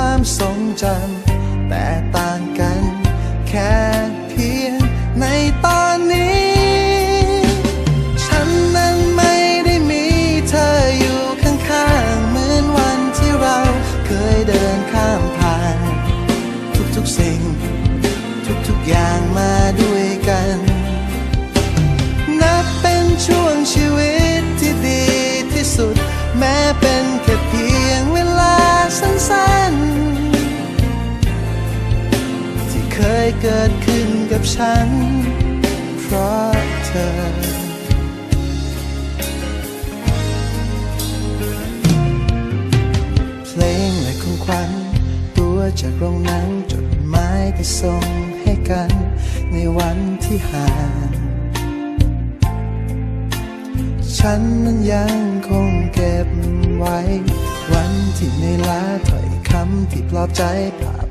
ความทรงจำแต่ต่างกัน เคยเกิดขึ้นกับฉัน เพราะเธอ เพลงและของขวัญตัวจากโรงหนังจดหมายที่ส่งให้กัน ในวันที่ห่างฉันนั้นยังคงเก็บไว้ วันที่ในอยล้าถ้อยคำที่ปลอบใจภา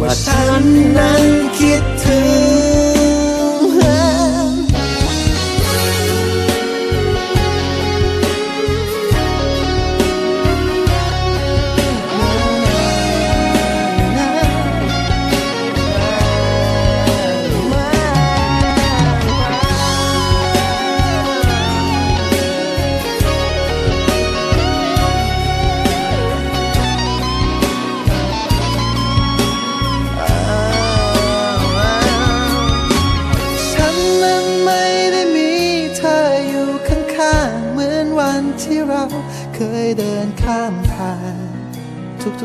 ว่าฉันนั้นคิดถึง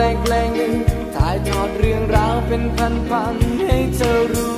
ลงเพลงหนึ่งถ่ายทอดเรื่องราวเป็นพันๆให้เธอรู้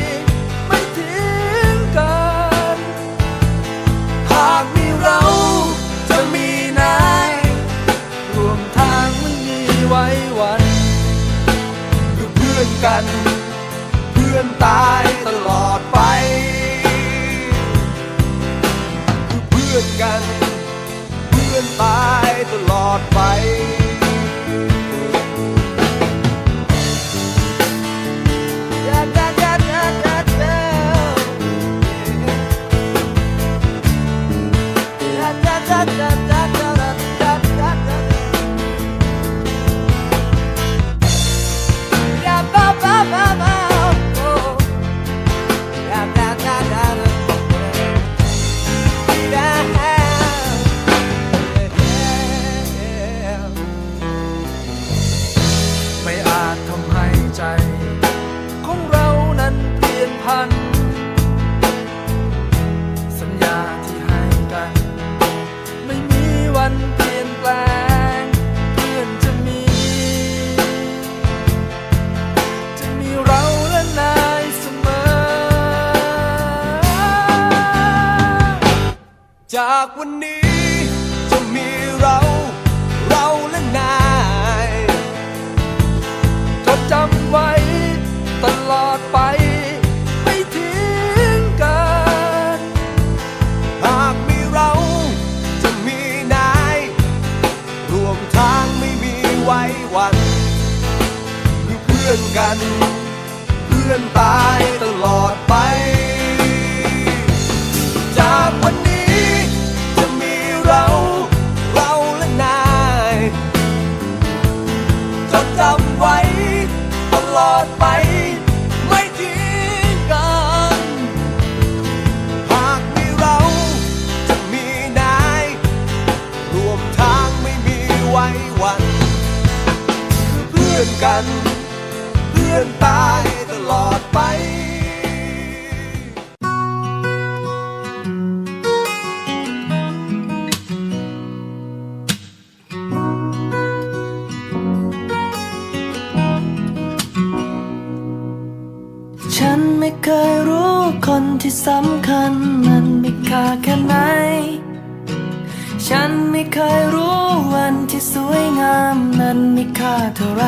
นั้นมีค่าเท่าไร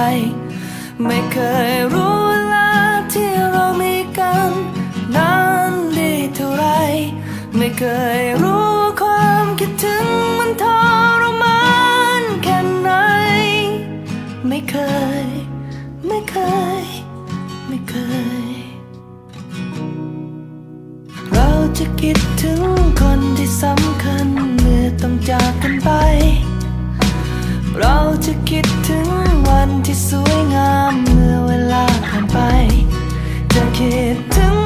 ไม่เคยรู้เวลาที่เรามีกันนานดีเท่าไร ไม่เคยรู้ความคิดถึงมันทรมานแค่ไหน ไม่เคย ไม่เคย ไม่เคย เราจะคิดถึงคนที่สำคัญเมื่อต้องจากกันไป ถึงวันที่สวยงามเมื่อเวลาผ่านไป จะคิดถึง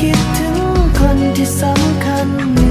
คิดถึงคนที่สำคัญ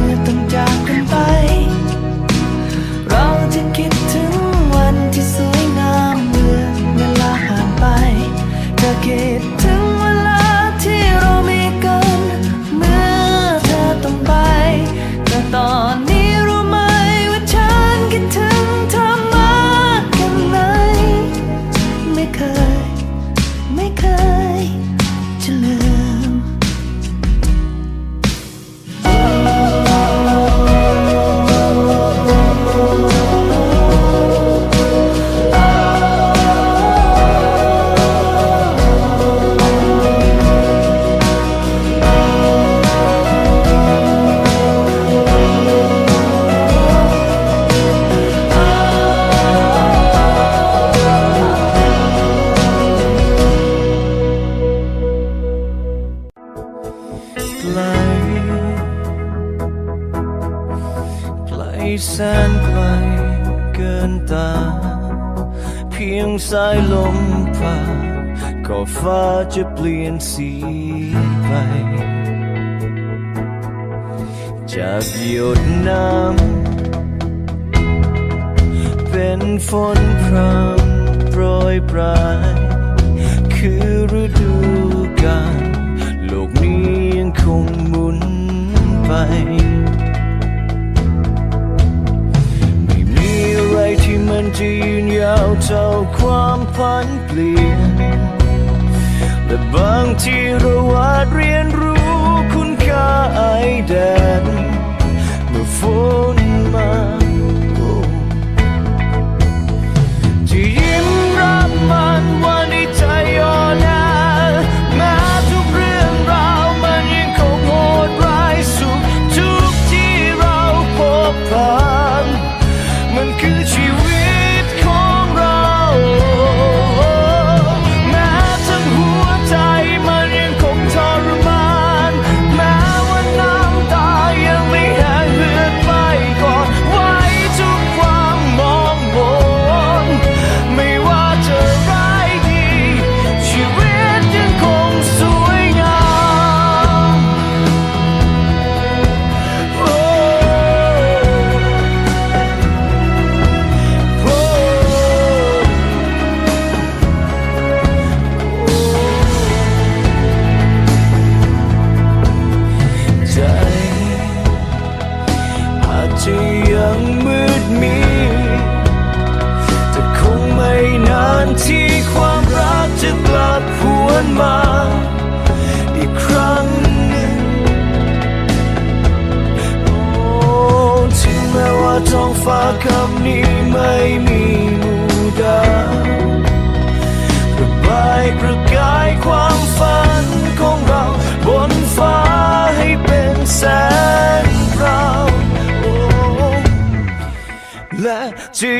จะเปลี่ยนสีไป จากหยดน้ำเป็นฝนพรำโปรยปลาย คือฤดูกาลโลกนี้ยังคงหมุนไป ไม่มีอะไรที่มันจะยืนยาวเท่าความพันเปลี่ยน บางทีเราอาจเรียนรู้คุณค่าไอแดนเมื่อฝน ประบายประกายความฝันของเราบนฟ้าให้เป็นแสงเราวและจะ